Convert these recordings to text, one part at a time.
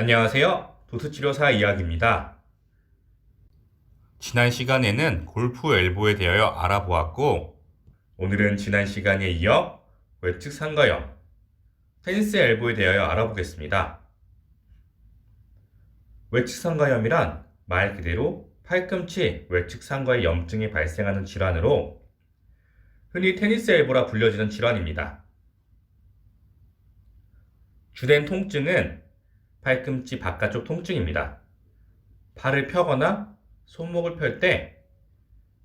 안녕하세요. 도수치료사 이야기입니다. 지난 시간에는 골프 엘보에 대하여 알아보았고, 오늘은 지난 시간에 이어 외측 상가염, 테니스 엘보에 대하여 알아보겠습니다. 외측 상가염이란 말 그대로 팔꿈치 외측 상가의 염증이 발생하는 질환으로 흔히 테니스 엘보라 불려지는 질환입니다. 주된 통증은 팔꿈치 바깥쪽 통증입니다. 팔을 펴거나 손목을 펼 때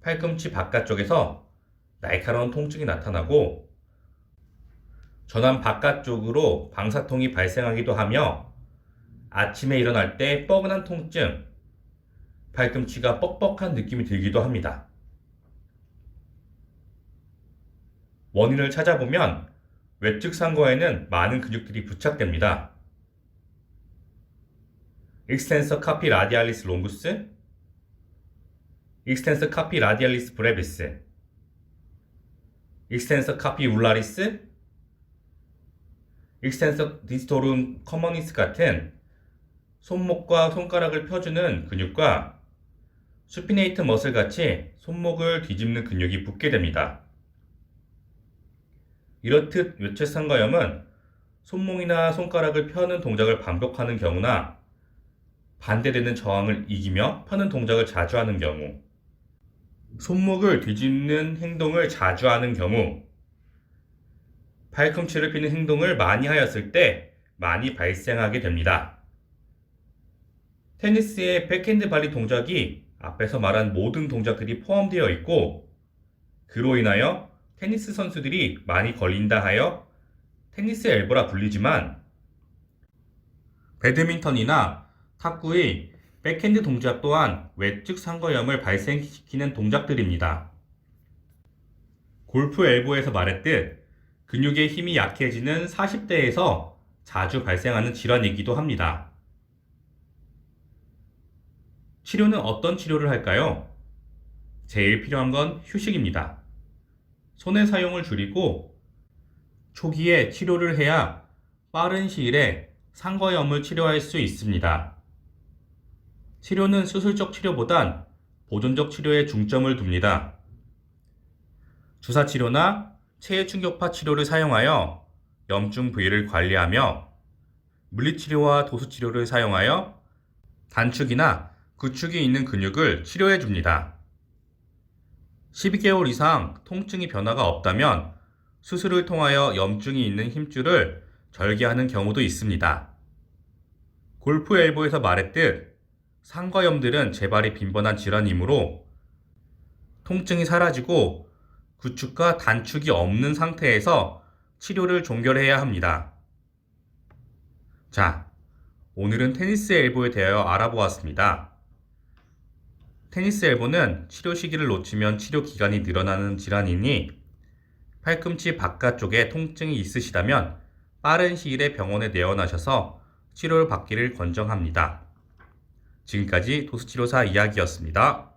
팔꿈치 바깥쪽에서 날카로운 통증이 나타나고 전완 바깥쪽으로 방사통이 발생하기도 하며 아침에 일어날 때 뻐근한 통증, 팔꿈치가 뻑뻑한 느낌이 들기도 합니다. 원인을 찾아보면 외측 상거에는 많은 근육들이 부착됩니다. 익스텐서 카피 라디알리스 롱구스, 익스텐서 카피 라디알리스 브레비스, 익스텐서 카피 울라리스, 익스텐서 디스토룸 커머니스 같은 손목과 손가락을 펴주는 근육과 수피네이트 머슬 같이 손목을 뒤집는 근육이 붙게 됩니다. 이렇듯 외체상가염은 손목이나 손가락을 펴는 동작을 반복하는 경우나 반대되는 저항을 이기며 펴는 동작을 자주 하는 경우, 손목을 뒤집는 행동을 자주 하는 경우, 팔꿈치를 피는 행동을 많이 하였을 때 많이 발생하게 됩니다. 테니스의 백핸드 발리 동작이 앞에서 말한 모든 동작들이 포함되어 있고, 그로 인하여 테니스 선수들이 많이 걸린다 하여 테니스 엘보라 불리지만, 배드민턴이나 탁구의 백핸드 동작 또한 외측 상거염을 발생시키는 동작들입니다. 골프 엘보에서 말했듯 근육의 힘이 약해지는 40대에서 자주 발생하는 질환이기도 합니다. 치료는 어떤 치료를 할까요? 제일 필요한 건 휴식입니다. 손의 사용을 줄이고 초기에 치료를 해야 빠른 시일에 상거염을 치료할 수 있습니다. 치료는 수술적 치료보단 보존적 치료에 중점을 둡니다. 주사 치료나 체해 충격파 치료를 사용하여 염증 부위를 관리하며 물리치료와 도수치료를 사용하여 단축이나 구축이 있는 근육을 치료해 줍니다. 12개월 이상 통증이 변화가 없다면 수술을 통하여 염증이 있는 힘줄을 절개하는 경우도 있습니다. 골프 엘보에서 말했듯 상거염들은 재발이 빈번한 질환이므로 통증이 사라지고 구축과 단축이 없는 상태에서 치료를 종결해야 합니다. 자, 오늘은 테니스 엘보에 대하여 알아보았습니다. 테니스 엘보는 치료 시기를 놓치면 치료 기간이 늘어나는 질환이니 팔꿈치 바깥쪽에 통증이 있으시다면 빠른 시일에 병원에 내원하셔서 치료를 받기를 권장합니다. 지금까지 도수치료사 이야기였습니다.